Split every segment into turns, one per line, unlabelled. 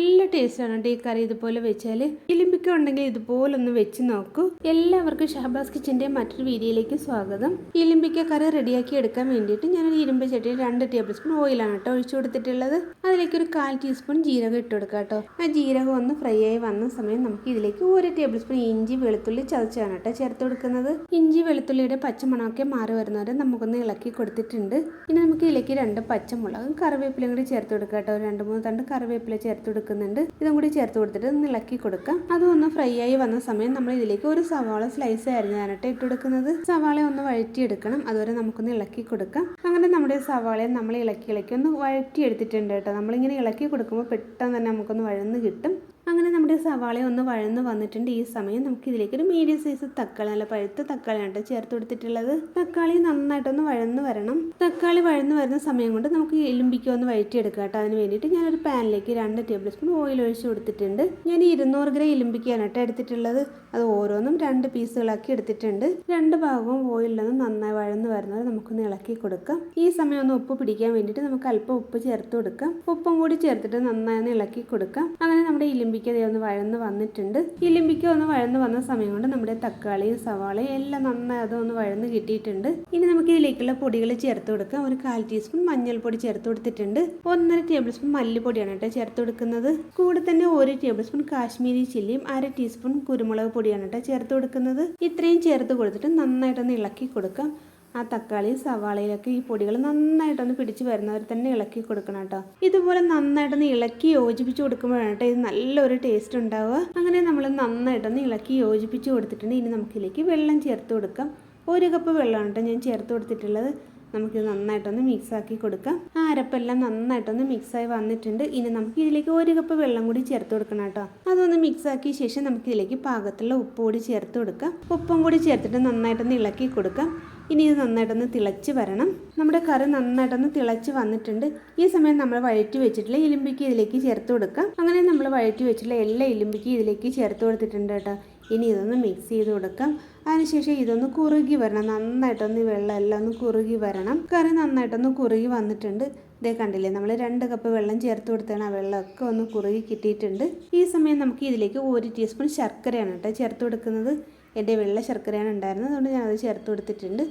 നല്ല ടേസ്റ്റാണ് കേട്ടോ ഈ കറി ഇതുപോലെ വെച്ചാൽ ഇലിമ്പിക്ക ഉണ്ടെങ്കിൽ ഇതുപോലെ ഒന്ന് വെച്ച് നോക്കൂ. എല്ലാവർക്കും ഷഹബാസ് കിച്ചന്റെ മറ്റൊരു വീഡിയോയിലേക്ക് സ്വാഗതം. ഇലിമ്പിക്ക കറി റെഡിയാക്കി എടുക്കാൻ വേണ്ടിയിട്ട് ഞാനൊരു ഇരുമ്പ് ചട്ടിയിൽ രണ്ട് ടേബിൾ സ്പൂൺ ഓയിലാണ് കേട്ടോ ഒഴിച്ചു കൊടുത്തിട്ടുള്ളത്. അതിലേക്ക് ഒരു കാൽ ടീസ്പൂൺ ജീരകം ഇട്ട് കൊടുക്കുക കേട്ടോ. ആ ജീരകം ഒന്ന് ഫ്രൈ ആയി വന്ന സമയം നമുക്ക് ഇതിലേക്ക് ഒരു ടേബിൾ സ്പൂൺ ഇഞ്ചി വെളുത്തുള്ളി ചതച്ചാണ് കേട്ടോ ചേർത്ത് കൊടുക്കുന്നത്. ഇഞ്ചി വെളുത്തുള്ളിയുടെ പച്ചമണമൊക്കെ മാറി വരുന്നവരെ നമുക്കൊന്ന് ഇളക്കി കൊടുത്തിട്ടുണ്ട്. പിന്നെ നമുക്ക് ഇതിലേക്ക് രണ്ട് പച്ചമുളകും കറിവേപ്പിലയും കൂടി ചേർത്ത് കൊടുക്കുക കേട്ടോ. രണ്ട് മൂന്ന് തണ്ട് കറിവേപ്പില ചേർത്ത് കൊടുക്കുന്നുണ്ട്. ഇതും കൂടി ചേർത്ത് കൊടുത്തിട്ട് ഒന്ന് ഇളക്കി കൊടുക്കാം. അതൊന്ന് ഫ്രൈ ആയി വന്ന സമയം നമ്മൾ ഇതിലേക്ക് ഒരു സവാള സ്ലൈസ് ആയിരുന്നു കേട്ടോ ഇട്ട് കൊടുക്കുന്നത്. സവാള ഒന്ന് വഴറ്റിയെടുക്കണം. അതുവരെ നമുക്കൊന്ന് ഇളക്കി കൊടുക്കാം. അങ്ങനെ നമ്മുടെ സവാളയെ നമ്മൾ ഇളക്കി ഇളക്കി ഒന്ന് വഴറ്റി എടുത്തിട്ടുണ്ട് കേട്ടോ. നമ്മളിങ്ങനെ ഇളക്കി കൊടുക്കുമ്പോൾ പെട്ടെന്ന് തന്നെ നമുക്കൊന്ന് വഴന്ന് കിട്ടും. അങ്ങനെ നമ്മുടെ സവാള ഒന്ന് വഴന്ന് വന്നിട്ടുണ്ട്. ഈ സമയം നമുക്ക് ഇതിലേക്ക് ഒരു മീഡിയം സൈസ് തക്കാളി നല്ല പഴുത്ത തക്കാളിയാണ് ചേർത്ത് കൊടുത്തിട്ടുള്ളത്. തക്കാളി നന്നായിട്ടൊന്ന് വഴന്ന് വരണം. തക്കാളി വഴന്ന് വരുന്ന സമയം കൊണ്ട് നമുക്ക് എലുമ്പിക്ക് ഒന്ന് വഴറ്റിയെടുക്കാം കേട്ടോ. അതിന് വേണ്ടിയിട്ട് ഞാനൊരു പാനിലേക്ക് രണ്ട് ടേബിൾ സ്പൂൺ ഓയിൽ ഒഴിച്ച് കൊടുത്തിട്ടുണ്ട്. ഞാൻ ഇരുന്നൂറ് ഗ്രാം എലുമ്പിക്കാണ് കേട്ടോ എടുത്തിട്ടുള്ളത്. അത് ഓരോന്നും രണ്ട് പീസുകളാക്കി എടുത്തിട്ടുണ്ട്. രണ്ട് ഭാഗവും ഓയിലൊന്ന് നന്നായി വഴന്ന് വരുന്നത് നമുക്കൊന്ന് ഇളക്കി കൊടുക്കാം. ഈ സമയം ഒന്ന് ഉപ്പ് പിടിക്കാൻ വേണ്ടിയിട്ട് നമുക്ക് അല്പം ഉപ്പ് ചേർത്ത് കൊടുക്കാം. ഉപ്പും കൂടി ചേർത്തിട്ട് നന്നായി ഒന്ന് ഇളക്കി കൊടുക്കാം. അങ്ങനെ നമ്മുടെ ഇലിമ്പിക്ക ദേ ഒന്ന് വഴന്ന് വന്നിട്ടുണ്ട്. ഇലിമ്പിക്ക ഒന്ന് വഴന്ന് വന്ന സമയം കൊണ്ട് നമ്മുടെ തക്കാളിയും സവാളയും എല്ലാം നന്നായി അതൊന്ന് വഴന്ന് കിട്ടിയിട്ടുണ്ട്. ഇനി നമുക്ക് ഇതിലേക്കുള്ള പൊടികൾ ചേർത്ത് കൊടുക്കാം. ഒരു കാൽ ടീസ്പൂൺ മഞ്ഞൾപ്പൊടി ചേർത്ത് കൊടുത്തിട്ടുണ്ട്. ഒന്നര ടേബിൾ സ്പൂൺ മല്ലിപ്പൊടിയാണ് കേട്ടോ ചേർത്ത് കൊടുക്കുന്നത്. കൂടെ തന്നെ ഒരു ടേബിൾ സ്പൂൺ കാശ്മീരി ചില്ലിയും അര ടീസ്പൂൺ കുരുമുളക് പൊടിയാണ് കേട്ടോ ചേർത്ത് കൊടുക്കുന്നത്. ഇത്രയും ചേർത്ത് കൊടുത്തിട്ട് നന്നായിട്ടൊന്ന് ഇളക്കി കൊടുക്കാം. ആ തക്കാളി സവാളയിലൊക്കെ ഈ പൊടികൾ നന്നായിട്ടൊന്ന് പിടിച്ച് വരുന്നവർ തന്നെ ഇളക്കി കൊടുക്കണം കേട്ടോ. ഇതുപോലെ നന്നായിട്ടൊന്ന് ഇളക്കി യോജിപ്പിച്ച് കൊടുക്കുമ്പോഴാണ് കേട്ടോ ഇത് നല്ലൊരു ടേസ്റ്റ് ഉണ്ടാവുക. അങ്ങനെ നമ്മൾ നന്നായിട്ടൊന്ന് ഇളക്കി യോജിപ്പിച്ച് കൊടുത്തിട്ടുണ്ട്. ഇനി നമുക്കിതിലേക്ക് വെള്ളം ചേർത്ത് കൊടുക്കാം. ഒരു കപ്പ് വെള്ളമാണ് കേട്ടോ ഞാൻ ചേർത്ത് കൊടുത്തിട്ടുള്ളത്. നമുക്കിത് നന്നായിട്ടൊന്ന് മിക്സാക്കി കൊടുക്കാം. ആ അരപ്പെല്ലാം നന്നായിട്ടൊന്ന് മിക്സായി വന്നിട്ടുണ്ട്. ഇനി നമുക്ക് ഇതിലേക്ക് ഒരു കപ്പ് വെള്ളം കൂടി ചേർത്ത് കൊടുക്കണം കേട്ടോ. അതൊന്ന് മിക്സാക്കിയ ശേഷം നമുക്ക് ഇതിലേക്ക് പാകത്തുള്ള ഉപ്പ് കൂടി ചേർത്ത് കൊടുക്കാം. ഉപ്പും കൂടി ചേർത്തിട്ട് നന്നായിട്ടൊന്ന് ഇളക്കി കൊടുക്കാം. ഇനി ഇത് നന്നായിട്ടൊന്ന് തിളച്ച് വരണം. നമ്മുടെ കറി നന്നായിട്ടൊന്ന് തിളച്ച് വന്നിട്ടുണ്ട്. ഈ സമയം നമ്മൾ വഴറ്റി വെച്ചിട്ടുള്ള ഇലിമ്പിക്ക് ഇതിലേക്ക് ചേർത്ത് കൊടുക്കാം. അങ്ങനെ നമ്മൾ വഴറ്റി വെച്ചിട്ടുള്ള എല്ലാ ഇലിമ്പിക്കും ഇതിലേക്ക് ചേർത്ത് കൊടുത്തിട്ടുണ്ട് കേട്ടോ. ഇനി ഇതൊന്ന് മിക്സ് ചെയ്ത് കൊടുക്കാം. അതിനുശേഷം ഇതൊന്ന് കുറുകി വരണം. നന്നായിട്ടൊന്ന് വെള്ളം എല്ലാം ഒന്ന് കുറുകി വരണം. കറി നന്നായിട്ടൊന്ന് കുറുകി വന്നിട്ടുണ്ട്. ഇതേ കണ്ടില്ലേ നമ്മൾ രണ്ട് കപ്പ് വെള്ളം ചേർത്ത് കൊടുത്താണ് ആ വെള്ളമൊക്കെ ഒന്ന് കുറുകി കിട്ടിയിട്ടുണ്ട്. ഈ സമയം നമുക്ക് ഇതിലേക്ക് ഒരു ടീസ്പൂൺ ശർക്കരയാണ് കേട്ടോ ചേർത്ത് കൊടുക്കുന്നത്. എന്റെ വെള്ള ശർക്കരയാണ് ഉണ്ടായിരുന്നത്. അതുകൊണ്ട് ഞാനത് ചേർത്ത് കൊടുത്തിട്ടുണ്ട്.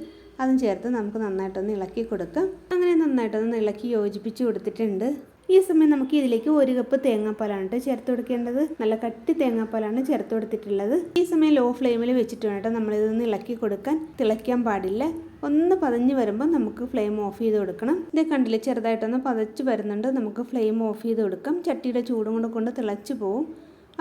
അതും ചേർത്ത് നമുക്ക് നന്നായിട്ടൊന്ന് ഇളക്കി കൊടുക്കാം. അങ്ങനെ നന്നായിട്ടൊന്ന് ഇളക്കി യോജിപ്പിച്ച് കൊടുത്തിട്ടുണ്ട്. ഈ സമയം നമുക്ക് ഇതിലേക്ക് ഒരു കപ്പ് തേങ്ങാപ്പാലാണ് കേട്ടോ ചേർത്ത് കൊടുക്കേണ്ടത്. നല്ല കട്ടി തേങ്ങാപ്പാലാണ് ചേർത്ത് കൊടുത്തിട്ടുള്ളത്. ഈ സമയം ലോ ഫ്ലെയിമിൽ വെച്ചിട്ട് വേണം കേട്ടോ നമ്മളിതൊന്ന് ഇളക്കി കൊടുക്കാൻ. തിളയ്ക്കാൻ പാടില്ല. ഒന്ന് പതഞ്ഞ് വരുമ്പോൾ നമുക്ക് ഫ്ലെയിം ഓഫ് ചെയ്ത് കൊടുക്കണം. ഇത് കണ്ടില്ലേ ചെറുതായിട്ടൊന്ന് പതച്ച് വരുന്നുണ്ട്. നമുക്ക് ഫ്ലെയിം ഓഫ് ചെയ്ത് കൊടുക്കാം. ചട്ടിയുടെ ചൂടും കൊണ്ട് കൊണ്ട് തിളച്ച് പോവും.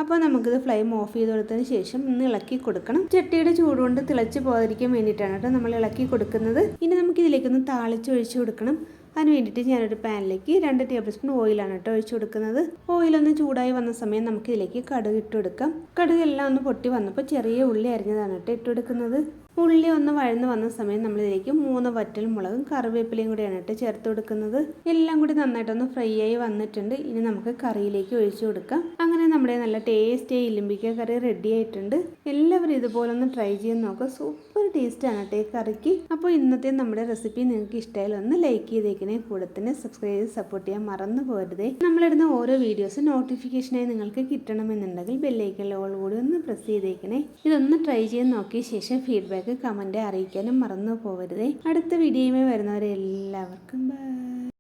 അപ്പോൾ നമുക്കിത് ഫ്ലെയിം ഓഫ് ചെയ്ത് കൊടുത്തതിന് ശേഷം ഒന്ന് ഇളക്കി കൊടുക്കണം. ചട്ടിയുടെ ചൂടുകൊണ്ട് തിളച്ച് പോകാതിരിക്കാൻ വേണ്ടിയിട്ടാണ് കേട്ടോ നമ്മൾ ഇളക്കി കൊടുക്കുന്നത്. ഇനി നമുക്ക് ഇതിലേക്കൊന്ന് താളിച്ച് ഒഴിച്ചു കൊടുക്കണം. അതിന് വേണ്ടിയിട്ട് ഞാനൊരു പാനിലേക്ക് രണ്ട് ടേബിൾ സ്പൂൺ ഓയിലാണ് കേട്ടോ ഒഴിച്ചു കൊടുക്കുന്നത്. ഓയിലൊന്ന് ചൂടായി വന്ന സമയം നമുക്ക് ഇതിലേക്ക് കടുക് ഇട്ട് കൊടുക്കാം. കടുക് എല്ലാം ഒന്ന് പൊട്ടി വന്നപ്പോൾ ചെറിയ ഉള്ളി അരിഞ്ഞതാണ് കേട്ടോ ഇട്ട് കൊടുക്കുന്നത്. ഉള്ളി ഒന്ന് വഴന്ന് വന്ന സമയം നമ്മളിലേക്ക് മൂന്ന് വറ്റൽ മുളകും കറിവേപ്പിലയും കൂടിയാണ് ഇട്ട് ചേർത്ത് കൊടുക്കുന്നത്. എല്ലാം കൂടി നന്നായിട്ടൊന്ന് ഫ്രൈ ആയി വന്നിട്ടുണ്ട്. ഇനി നമുക്ക് കറിയിലേക്ക് ഒഴിച്ചു കൊടുക്കാം. അങ്ങനെ നമ്മുടെ നല്ല ടേസ്റ്റി ഇലിമ്പിക്ക കറി റെഡി ആയിട്ടുണ്ട്. എല്ലാവരും ഇതുപോലെ ഒന്ന് ട്രൈ ചെയ്ത് നോക്കുക. സൂപ്പർ ടേസ്റ്റാണ് കേട്ടോ കറിക്ക്. അപ്പോൾ ഇന്നത്തെ നമ്മുടെ റെസിപ്പി നിങ്ങൾക്ക് ഇഷ്ടമായാലും ഒന്ന് ലൈക്ക് ചെയ്തേക്കണേ. കൂടെ തന്നെ സബ്സ്ക്രൈബ് ചെയ്ത് സപ്പോർട്ട് ചെയ്യാൻ മറന്നു പോകരുതേ നമ്മളിടുന്ന ഓരോ വീഡിയോസും നോട്ടിഫിക്കേഷനായി നിങ്ങൾക്ക് കിട്ടണമെന്നുണ്ടെങ്കിൽ ബെല്ലൈക്കൻ ഓൾ കൂടി ഒന്ന് പ്രസ് ചെയ്തേക്കണേ. ഇതൊന്ന് ട്രൈ ചെയ്ത് നോക്കിയ ശേഷം ഫീഡ്ബാക്ക് കമന്റ് അറിയിക്കാനും മറന്നു പോകരുതേ അടുത്ത വീഡിയോയുമായി വരുന്നവരെ എല്ലാവർക്കും ബൈ